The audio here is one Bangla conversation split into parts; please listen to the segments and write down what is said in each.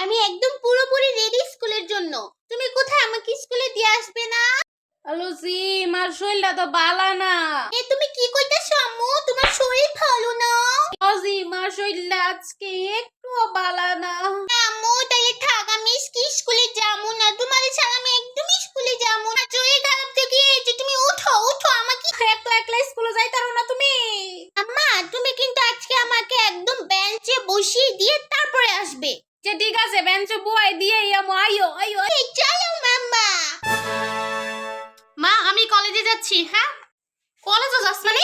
আমি একদম পুরোপুরি রেডি স্কুলের জন্য। তুমি কোথায় আমাকে স্কুলে দিয়ে আসবে না? হ্যালো সিম আর শরীরটা তো বালা না। এ তুমি কি কইতাছো আম্মু? তোমার শরীর ভালো না? অজিম আর শরীরটা আজকে একটুও বালা না। আম্মু তাহলে থাক আমি কি স্কুলে যাব না। তোমার ছাড়া আমি একদমই স্কুলে যাব না। শরীর খারাপ থেকে এই যে তুমি উঠো উঠো আমাকে। এত একলা স্কুলে যাইতারো না তুমি আম্মা তুমি কিন্তু আজকে আমাকে একদম বেঞ্চে বসিয়ে দিয়ে তারপরে আসবে যে ঠিক আছে বেঞ্চ বুয়াই দিয়ে আমো আইও আইও। এই চলো মাম্মা। মা আমি কলেজে যাচ্ছি হ্যাঁ? কলেজে যাস মানে?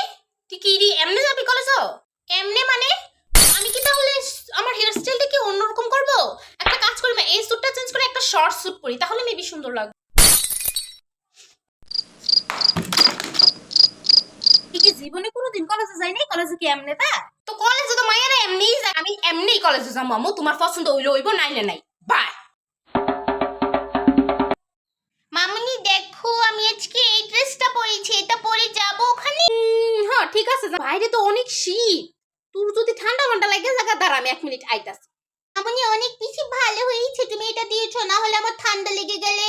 তুই কি রি এমনি যাবি কলেজে এমনি মানে? আমি কি তাহলে আমার হেয়ার স্টাইলটা কি অন্যরকম করব? একটা কাজ করি মা এই স্যুটটা চেঞ্জ করে একটা শর্ট স্যুট পরি তাহলে মেবি সুন্দর লাগবে। তুই কি জীবনে কোনোদিন কলেজে যাই নাই কলেজে কি এমনি তা? এমনিই আমি এমনিই কলেজে যাব আমু তোমার পছন্দ হইলে হইব নাইলে নাই। বাই মামুনি দেখো আমি আজকে এই ড্রেসটা পরেছি এটা পরে যাব ওখানে। হ্যাঁ ঠিক আছে। বাইরে তো অনেক শীত। তোর যদি ঠান্ডা মান্ডা লাগে জায়গা দাঁড়া আমি এক মিনিট আইতাছি। মামুনি অনেক বেশি ভালো হয়েছে তুমি এটা দিয়েছ না হলে আমার ঠান্ডা লেগে গেলে।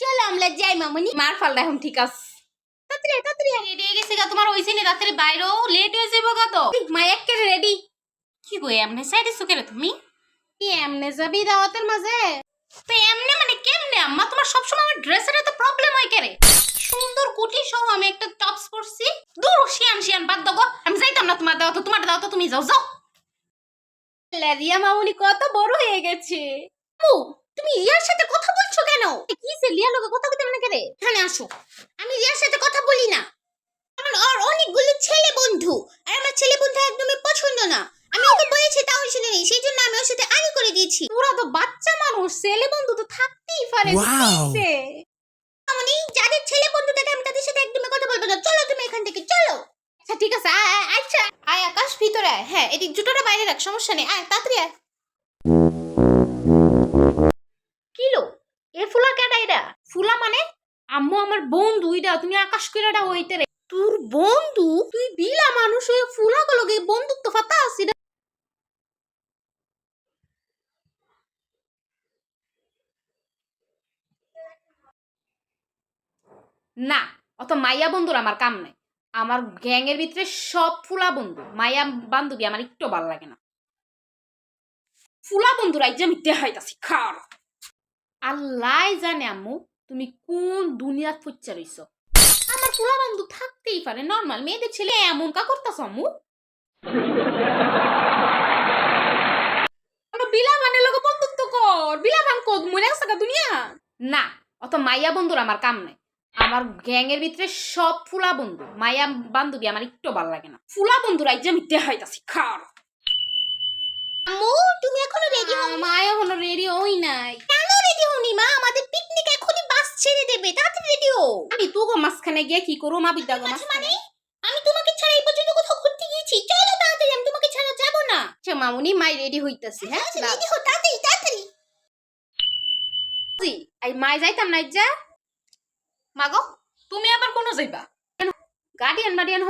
চলো আমরা যাই মামুনি। মার ফালটা এখন ঠিক আছে। তাড়াতাড়ি তাড়াতাড়ি। রেডি হয়ে গেছে গা তোমার হইছে নি তাড়াতাড়ি বাইরেও লেট হয়ে যাব গা তো। মা একে রেডি কি গো এমনে সাইডে সুকেরে তুমি কি এমনে যাবি দাওয়াতের মাঝে তো এমনে মানে কেমনে আম্মা তোমার সবসময় আমার ড্রেসের এত প্রবলেম হয় কেরে সুন্দর কুটি সহ আমি একটা টপস পরছি দূর শিয়ান শিয়ান বাদ দাও আমি যাইতাম না তোমার দাওয়াত তোমার দাওয়াত তুমি যাও যাও রিয়া মামুনি কত বড় হয়ে গেছে ও তুমি রিয়ার সাথে কথা বলছো কেন কি সে লিয়ার লোকে কথা বলতে মানে কেরে এখানে আসো আমি রিয়ার সাথে কথা বলি না কারণ ওর অনেকগুলো ছেলে বন্ধু আর আমার ছেলে বন্ধু একদমই পছন্দ না ওকে বলেছি তাও শুনে নেই। সেই জন্য আমি ওর সাথে আগে করে দিয়েছি। তোরা তো বাচ্চা মানুষ ছেলে বন্ধু তো থাকতেই পারে Wow! সে। মানে যাদের ছেলে বন্ধু থাকে আমি তাদের সাথে একদমই কথা বলব না। চলো তুমি এখান থেকে চলো। আচ্ছা ঠিক আছে আয়, আয়, আচ্ছা। আয় আকাশ ভিতরে আয়। হ্যাঁ এদিক জুতোটা বাইরে রাখ সমস্যা নেই। আয় তাড়াতাড়ি আয়। কিলো এ ফুলা কেডা এটা ফুলা মানে? আম্মু আমার বন্ধু এটা তুমি আকাশ কইরাটা হইতে রে তোর বন্ধু? তুই বিলা মানুষ হয়ে ফুলা গুলোকে বন্দুক তো ফাতা আসি না অত মাইয়া বন্ধুর আমার কাম নাই। আমার গ্যাংয়ের ভিতরে সব ফুলা বন্ধু, মাইয়া বান্ধবী আমার একটু ভালো লাগে না। ফুলা বন্ধুরাই যে আমি দেখাইতাছি খার আল্লাহ জানে আম্মু, তুমি কোন দুনিয়াত ফুচ্চা রইছ। আমার ফুলা বন্ধু থাকতেই পারে নর্মাল মেয়েদের ছেলে এমন কা করতাছ আম্মু? বিলা মানে লোক বন্ধুত্ব কর বিলা মান কদ, মনে আছে দুনিয়া? না অত মাইয়া বন্ধুর আমার কাম নাই। আমার গ্যাংয়ের ভিতরে সব ফুলা বন্ধু মায়া বান্ধবী আমার একটু ভালো লাগে না। ফুলা বন্ধুরাই যে আমি দেখাইতাছি খার। আম্মু তুমি এখনও রেডি হও মায়া হলো রেডি হই নাই। কেন রেডি হওনি মা? আমাদের পিকনিক এখনই বাস ছেড়ে দেবে তাড়াতাড়ি রেডি হও। আমি তো গো মাঝখানে গিয়ে কি করো মা বিদ্যা গো আচ্ছা, মানে? আমি তোমাকে ছাড়া এই পর্যন্ত কোথাও ঘুরতে গিয়েছি। চলো তাড়াতাড়ি আমি তোমাকে ছাড়া যাব না। আচ্ছা মামুনি মাই রেডি হইতাছি হ্যাঁ? রেডি হও তাড়াতাড়ি তাড়াতাড়ি। জি আই মাই যাইতাম না যা মাগো তুমি আবার কোন যাইবা? গার্ডিয়ান মার্ডিয়ান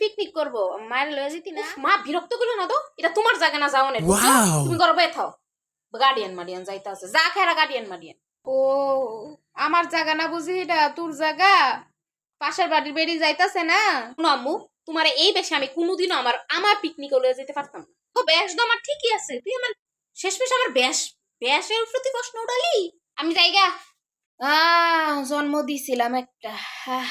পিকনিক করব। মায়ের লয়ে যেতি না। মা বিরক্ত করল না তো। এটা তোমার জায়গা না যাও না। তুমি করবে থাও। গার্ডিয়ান মার্ডিয়ান যাইতে আছে। যা খেরা গার্ডিয়ান মার্ডিয়ান ও আমার জায়গা না বুঝি এটা তোর জায়গা? পাশের বাড়ির বেড়ি যাইতাছে না? শোনো আম্মু তোমার এই বেশে আমি কোনোদিনও আমার আমার পিকনিকে লয়ে যেতে পারতাম না। ও ব্যাস তো আমার ঠিকই আছে। তুই আমার শেষমেশ আমার ব্যাস ব্যাসের প্রতি প্রশ্ন উঠালি। আমি জায়গা আহ জন্ম দিছিলাম একটা। আহ,